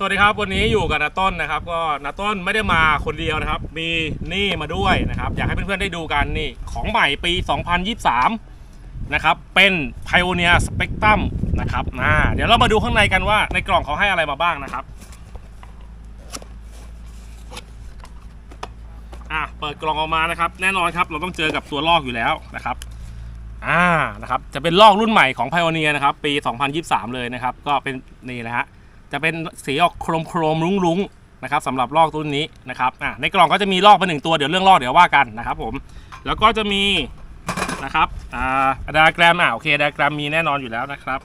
สวัสดีครับวันนี้อยู่กับนาต้นนะครับ ก็นาต้นไม่ได้มาคนเดียวนะครับ มีนี่มาด้วยนะครับ อยากให้เพื่อนๆได้ดูกันนี่ของใหม่ปี 2023 นะครับ เป็น Pioneer Spectrum นะครับอ่าเดี๋ยวเรามาดูข้างในกันว่าในกล่องเขาให้อะไรมาบ้างนะครับอะเปิดกล่องออกมานะครับ แน่นอนครับ เราต้องเจอกับตัวลอกอยู่แล้วนะครับอ่านะครับจะเป็นลอกรุ่นใหม่ของ Pioneer นะครับปี 2023 เลยนะครับ ก็เป็นนี่นะฮะ จะเป็นสีออกโครมโครมรุ้งรุ้งนะครับสำหรับลอกตัวนี้นะครับอะในกล่องก็จะมีลอกมาหนึ่งตัวเดี๋ยวเรื่องลอกเดี๋ยวว่ากันนะครับผมแล้วก็จะมีนะครับอ่าดอะแกรมอะโอเคดอะแกรมมีแน่นอนอยู่แล้วนะครับ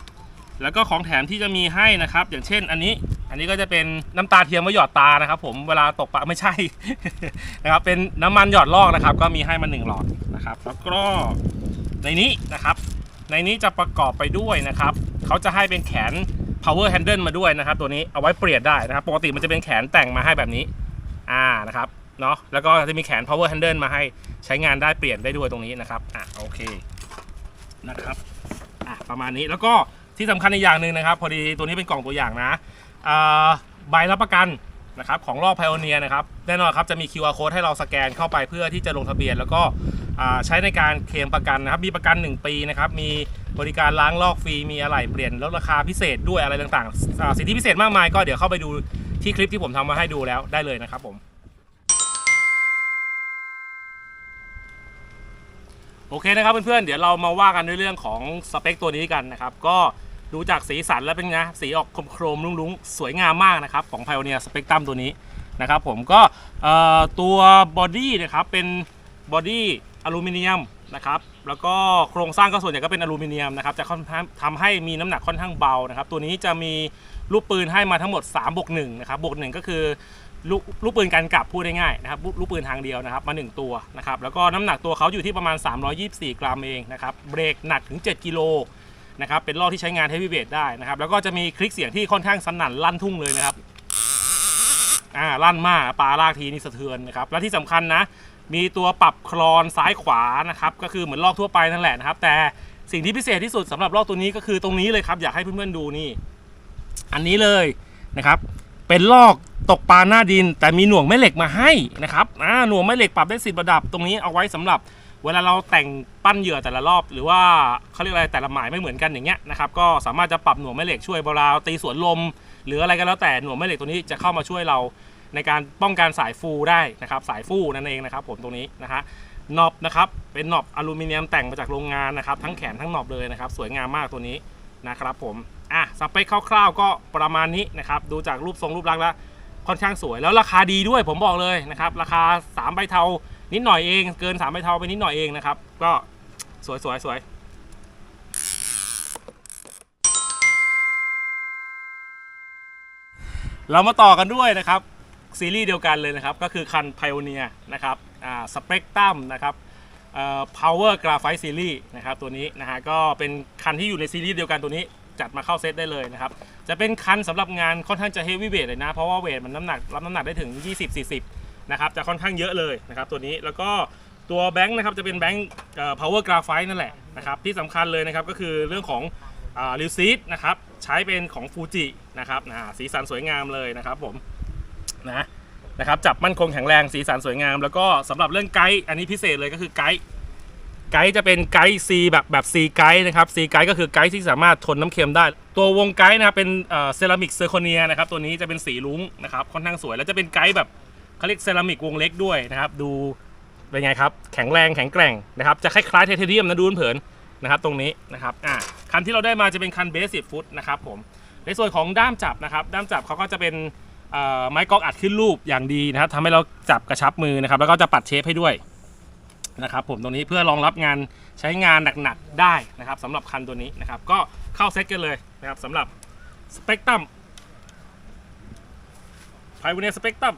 แล้วก็ของแถมที่จะมีให้นะครับ อย่างเช่นอันนี้อันนี้ก็จะเป็นน้ำตาเทียมไว้หยอดตานะครับ ผมเวลาตกปลาไม่ใช่นะครับเป็นน้ำมันหยอดลอกนะครับ ก็มีให้มาหนึ่งหลอดนะครับ แล้วก็ในนี้นะครับ ในนี้จะประกอบไปด้วยนะครับเขาจะให้เป็นแขน power handle มาด้วยนะครับ ตัวนี้เอาไว้เปลี่ยนได้นะครับปกติมันจะเป็นแขนแต่งมาให้แบบนี้อ่านะครับเนาะแล้วก็จะมีแขน power handle มาให้ใช้งานได้เปลี่ยนได้ด้วยตรงนี้นะครับอะโอเคนะครับอะประมาณนี้แล้วก็ที่สำคัญอีกอย่างหนึ่งนะครับ พอดีตัวนี้เป็นกล่องตัวอย่างนะอ่าใบรับประกันนะครับของรอบ Pioneer นะครับแน่นอนครับจะมี QR code ให้เราสแกนเข้าไปเพื่อที่จะลงทะเบียน แล้วก็ ใช้ในการเคลมประกันนะครับ มีประกัน 1 ปีนะครับ มีบริการล้างลอกฟรี มีอะไรเปลี่ยนลดราคาพิเศษด้วยอะไรต่างๆอ่าสิทธิพิเศษมากมายก็เดี๋ยวเข้าไปดูที่คลิปที่ผมทำมาให้ดูแล้วได้เลยนะครับผม โอเคนะครับเพื่อนๆ เดี๋ยวเรามาว่ากันในเรื่องของสเปคตัวนี้กันนะครับ ก็ดูจากสีสันแล้วเป็นไงสีออกโครมๆรุ้งๆ สวยงามมากนะครับของ Pioneer Spectrum ตัวนี้นะครับผมก็ตัวบอดี้นะครับเป็นบอดี้ อลูมิเนียมนะครับแล้วก็โครงสร้างก็ส่วนใหญ่ก็เป็นอลูมิเนียมนะครับจะค่อนข้างทำให้มีน้ำหนักค่อนข้างเบานะครับตัวนี้จะมีลูกปืนให้มาทั้งหมด3บวก1นะครับบวก1ก็คือลูกลูกปืนกันกลับพูดได้ง่ายนะครับลูกลูกปืนทางเดียวนะครับ มา 1 ตัวนะครับแล้วก็น้ำหนักตัวเขาอยู่ที่ประมาณ 324 กรัมเองนะครับเบรกหนักถึง 7 กิโลนะครับเป็นลอที่ใช้งานเฮฟวีเวทได้นะครับแล้วก็จะมีคลิกเสียงที่ค่อนข้างสนั่นลั่นทุ่งเลยนะครับ อ่าลั่นมากปลาลากทีนี่สะเทือนนะครับและที่สำคัญนะ มีตัวปรับคลอนซ้ายขวานะครับก็คือเหมือนลอกทั่วไปนั่นแหละนะครับ แต่สิ่งที่พิเศษที่สุดสำหรับลอกตัวนี้ก็คือตรงนี้เลยครับ อยากให้เพื่อนๆดูนี่ อันนี้เลยนะครับ เป็นลอกตกปลาหน้าดิน แต่มีหน่วงแม่เหล็กมาให้นะครับอ่าหน่วงแม่เหล็กปรับได้สิบระดับ ตรงนี้เอาไว้สำหรับเวลาเราแต่งปั้นเหยื่อแต่ละรอบ หรือว่าเขาเรียกอะไรแต่ละหมายไม่เหมือนกันอย่างเงี้ยนะครับก็สามารถจะปรับหน่วงแม่เหล็กช่วยเวลาเราตีสวนลม หรืออะไรก็แล้วแต่หน่วงแม่เหล็กตัวนี้จะเข้ามาช่วยเราในการป้องกันสายฟูได้นะครับ สายฟูนั่นเองนะครับ ผมตรงนี้นะฮะน็อบนะครับเป็นน็อบอลูมิเนียมแต่งมาจากโรงงานนะครับ ทั้งแขนทั้งน็อบเลยนะครับ สวยงามมากตัวนี้นะครับผมอะสเปคคร่าวๆก็ประมาณนี้นะครับ ดูจากรูปทรงรูปลักษณ์แล้วค่อนข้างสวยแล้วราคาดีด้วยผมบอกเลยนะครับ ราคา3ใบเทานิดหน่อยเอง เกิน3ใบเทาไปนิดหน่อยเองนะครับ ก็สวยสวยสวย เรามาต่อกันด้วยนะครับ ซีรีส์เดียวกันเลยนะครับ ก็คือคัน Pioneer นะครับอ่าสเปกตัมนะครับเอ่อ Power Graphite Series นะครับตัวนี้นะฮะก็เป็นคันที่อยู่ในซีรีส์เดียวกันตัวนี้จัดมาเข้าเซตได้เลยนะครับ จะเป็นคันสำหรับงานค่อนข้างจะเฮฟวี่เวทเลยนะ เพราะว่าเวทมันน้ำหนักรับน้ำหนักได้ถึง 20-40 นะครับ จะค่อนข้างเยอะเลยนะครับตัวนี้แล้วก็ตัวแบงค์นะครับจะเป็นแบงค์เอ่อ power graphite นั่นแหละนะครับที่สำคัญเลยนะครับก็คือเรื่องของ ลิวซีดนะครับใช้เป็นของฟูจินะครับนะสีสันสวยงามเลยนะครับผมนะนะครับจับมั่นคงแข็งแรงสีสันสวยงาม แล้วก็สำหรับเรื่องไกด์อันนี้พิเศษเลยก็คือไกด์ไกด์จะเป็นไกด์ C แบบแบบ C ไกด์นะครับ C ไกด์ก็คือไกด์ที่สามารถทนน้ำเค็มได้ ตัววงไกด์นะครับเป็นเซรามิกเซอร์โคเนียนะครับตัวนี้จะเป็นสีลุ้งนะครับค่อนข้างสวย แล้วจะเป็นไกด์แบบเขาเรียกเซรามิกวงเล็กด้วยนะครับดูเป็นไงครับแข็งแรงแข็งแกร่งนะครับจะคล้ายๆไทเทเนียมนะดูเผินๆ นะครับตรงนี้นะครับอ่าคันที่เราได้มาจะเป็นคันเบสิ c ฟุตนะครับผมในส่วนของด้ามจับนะครับ ด้ามจับเขาก็จะเป็นไม้กอกอัดขึ้นรูปอย่างดีนะครับทำให้เราจับกระชับมือนะครับ แล้วก็จะปัดเชฟให้ด้วยนะครับผมตรงนี้เพื่อรองรับงานใช้งานหนักๆได้นะครับสำหรับคันตัวนี้นะครับ ก็เข้าเซ็ตกันเลยนะครับสำหรับสเปกตรัมไพวเนียสเปกตรัม